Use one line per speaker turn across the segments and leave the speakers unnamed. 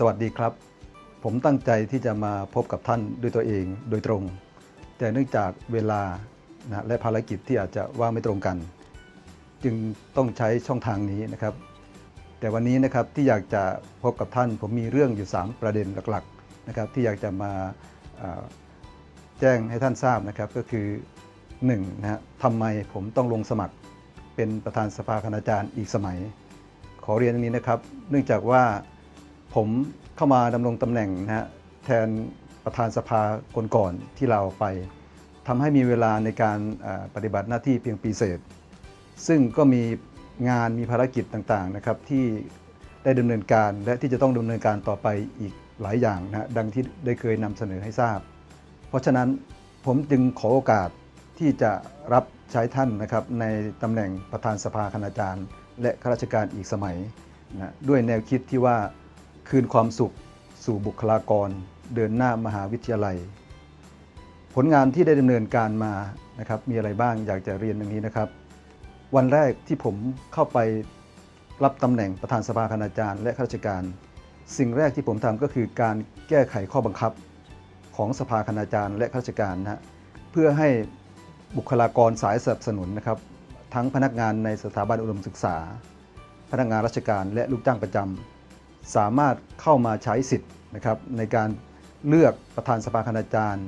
สวัสดีครับ ผมตั้งใจที่จะมาพบกับท่านด้วยตัวเองโดยตรง แต่เนื่องจากเวลานะและภารกิจที่อาจจะว่างไม่ตรงกัน จึงต้องใช้ช่องทางนี้นะครับ แต่วันนี้นะครับที่อยากจะพบกับท่าน ผมมีเรื่องอยู่ 3 ประเด็นหลักๆนะครับที่อยากจะมาแจ้งให้ท่านทราบนะครับก็คือ1นะฮะทำไมผมต้องลงสมัครเป็นประธานสภาคณาจารย์อีกสมัย ขอเรียนอย่างนี้นะครับ เนื่องจากว่า ผมเข้ามาดำรงตำแหน่งนะฮะแทนประธานสภาคนก่อนที่เราออกไปทำให้มีเวลาในการปฏิบัติหน้าที่เพียงปีเศษ ซึ่งก็มีงานมีภารกิจต่างๆนะครับที่ได้ดำเนินการและที่จะต้องดำเนินการต่อไปอีกหลายอย่างนะฮะดังที่ได้เคยนำเสนอให้ทราบ เพราะฉะนั้นผมจึงขอโอกาสที่จะรับใช้ท่านนะครับในตำแหน่งประธานสภาคณาจารย์ และข้าราชการอีกสมัยนะด้วยแนวคิดที่ว่า คืนความสุขสู่บุคลากร เดินหน้ามหาวิทยาลัย ผลงานที่ได้ดำเนินการมานะครับมีอะไรบ้างอยากจะเรียนอย่างนี้นะครับ วันแรกที่ผมเข้าไปรับตำแหน่งประธานสภาคณาจารย์และข้าราชการ สิ่งแรกที่ผมทำก็คือการแก้ไขข้อบังคับของสภาคณาจารย์และข้าราชการนะฮะเพื่อให้บุคลากรสายสนับสนุนนะครับ ทั้งพนักงานในสถาบันอุดมศึกษา พนักงานราชการและลูกจ้างประจำ สามารถเข้ามาใช้สิทธิ์นะครับในการเลือกประธานสภาคณาจารย์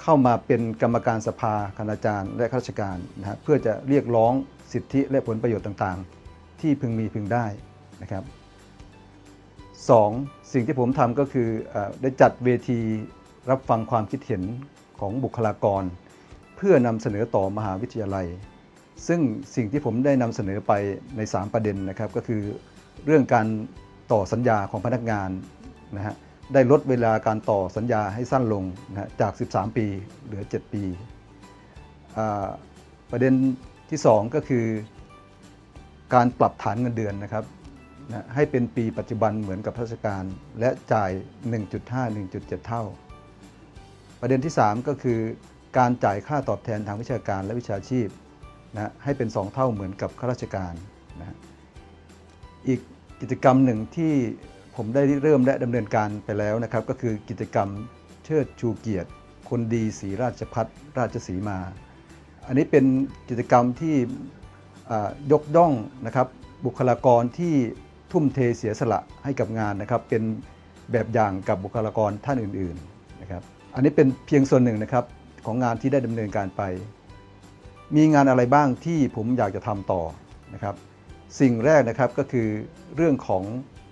เข้ามาเป็นกรรมการสภาคณาจารย์และข้าราชการนะฮะเพื่อจะเรียกร้องสิทธิและผลประโยชน์ต่างๆ ที่พึงมีพึงได้นะครับสองสิ่งที่ผมทำก็คือเออได้จัดเวทีรับฟังความคิดเห็นของบุคลากร เพื่อนำเสนอต่อมหาวิทยาลัย ซึ่งสิ่งที่ผมได้นำเสนอไปใน 3 ประเด็นนะครับ ก็คือเรื่องการ ต่อสัญญาของพนักงานนะฮะได้ลดเวลาการต่อสัญญาให้สั้นลงนะจาก 13 ปีเหลือ 7 ปี ประเด็นที่ 2 ก็คือ การปรับฐานเงินเดือนนะครับนะให้เป็นปีปัจจุบันเหมือนกับข้าราชการ และจ่าย 1.5 1.7 เท่า ประเด็นที่ 3 ก็คือการจ่ายค่าตอบแทนทางวิชาการและวิชาชีพนะให้เป็น 2 เท่าเหมือนกับข้าราชการนะอีก กิจกรรมหนึ่งที่ผมได้เริ่มและดำเนินการไปแล้วนะครับ ก็คือกิจกรรมเชิดชูเกียรติ คนดีศรีราชพัฒราชสีมา อันนี้เป็นกิจกรรมที่ยกย่องนะครับบุคลากรที่ทุ่มเทเสียสละให้กับงานนะครับ เป็นแบบอย่างกับบุคลากรท่านอื่นๆนะครับ อันนี้เป็นเพียงส่วนหนึ่งนะครับของงานที่ได้ดำเนินการไป มีงานอะไรบ้างที่ผมอยากจะทำต่อนะครับ สิ่งแรกนะครับก็คือเรื่องของ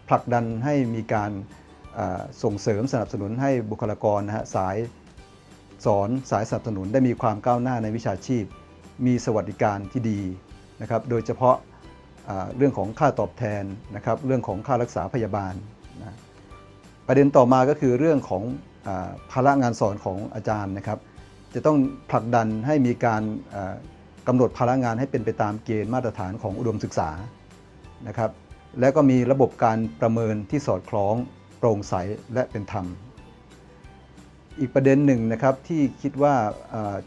ผลักดันให้มีการส่งเสริมสนับสนุนให้บุคลากรนะฮะสายสอนสายสนับสนุนได้มีความก้าวหน้าในวิชาชีพ มีสวัสดิการที่ดีนะครับโดยเฉพาะเรื่องของค่าตอบแทนนะครับเรื่องของค่ารักษาพยาบาลนะประเด็นต่อมาก็คือเรื่องของอภาระงานสอนของอาจารย์นะครับ จะต้องผลักดันให้มีการ กำหนดภาระงานให้เป็นไปตามเกณฑ์มาตรฐานของอุดมศึกษานะครับ และก็มีระบบการประเมินที่สอดคล้องโปร่งใสและเป็นธรรม อีกประเด็นหนึ่งนะครับที่คิดว่า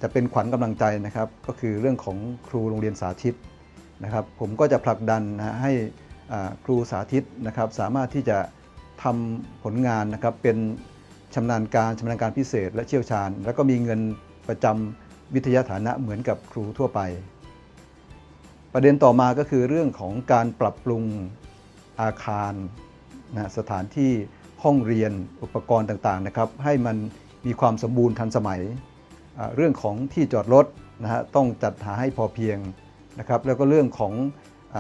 จะเป็นขวัญกำลังใจนะครับ ก็คือเรื่องของครูโรงเรียนสาธิตนะครับ ผมก็จะผลักดันนะให้ครูสาธิตนะครับ สามารถที่จะทำผลงานนะครับเป็นชำนาญการชำนาญการพิเศษ และเชี่ยวชาญ แล้วก็มีเงินประจำ วิทยาฐานะเหมือนกับครูทั่วไป ประเด็นต่อมาก็คือเรื่องของการปรับปรุงอาคารนะสถานที่ห้องเรียนอุปกรณ์ต่างๆนะครับ ให้มันมีความสมบูรณ์ทันสมัย เรื่องของที่จอดรถนะฮะต้องจัดหาให้พอเพียงนะครับ แล้วก็เรื่องของอ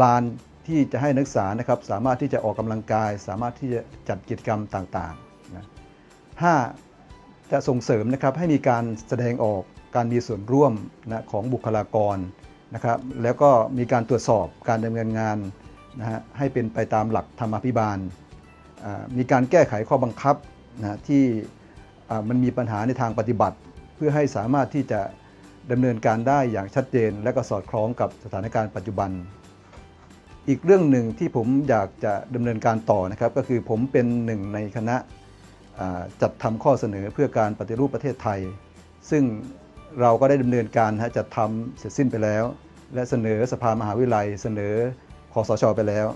ลานที่จะให้นักศึกษานะครับสามารถที่จะออกกำลังกาย สามารถที่จะจัดกิจกรรมต่างๆนะห้าจะส่งเสริมนะครับให้มีการแสดงออก การมีส่วนร่วมนะของบุคลากรนะครับ แล้วก็มีการตรวจสอบการดำเนินงานนะฮะให้เป็นไปตามหลักธรรมาภิบาล มีการแก้ไขข้อบังคับนะที่มันมีปัญหาในทางปฏิบัติ เพื่อให้สามารถที่จะดำเนินการได้อย่างชัดเจน และก็สอดคล้องกับสถานการณ์ปัจจุบัน อีกเรื่องหนึ่งที่ผมอยากจะดำเนินการต่อนะครับ ก็คือผมเป็นหนึ่งในคณะจัดทำข้อเสนอเพื่อการปฏิรูปประเทศไทย ซึ่ง เราก็ได้ดำเนินการนะฮะจัดทำเสร็จสิ้นไปแล้ว และเสนอสภามหาวิทยาลัย เสนอคอสชไปแล้ว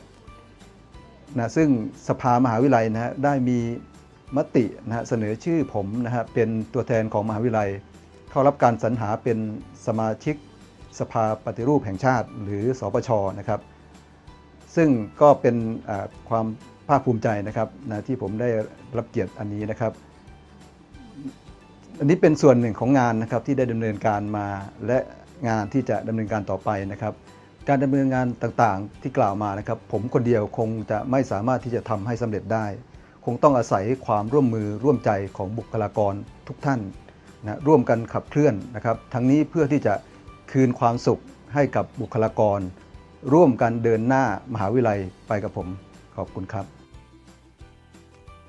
นะซึ่งสภามหาวิทยาลัยนะฮะได้มีมตินะฮะเสนอชื่อผมนะฮะเป็นตัวแทนของมหาวิทยาลัย เข้ารับการสรรหาเป็นสมาชิกสภาปฏิรูปแห่งชาติ หรือสปชนะครับ ซึ่งก็เป็นความภาคภูมิใจนะครับนะที่ผมได้รับเกียรติอันนี้นะครับ อันนี้เป็นส่วนหนึ่งของงานนะครับที่ได้ดำเนินการมาและงานที่จะดำเนินการต่อไปนะครับ การดำเนินงานต่างๆที่กล่าวมานะครับ ผมคนเดียวคงจะไม่สามารถที่จะทำให้สำเร็จได้ คงต้องอาศัยความร่วมมือร่วมใจของบุคลากรทุกท่านนะร่วมกันขับเคลื่อนนะครับทั้งนี้เพื่อที่จะคืนความสุขให้กับบุคลากร ร่วมกันเดินหน้ามหาวิทยาลัยไปกับผม ขอบคุณครับ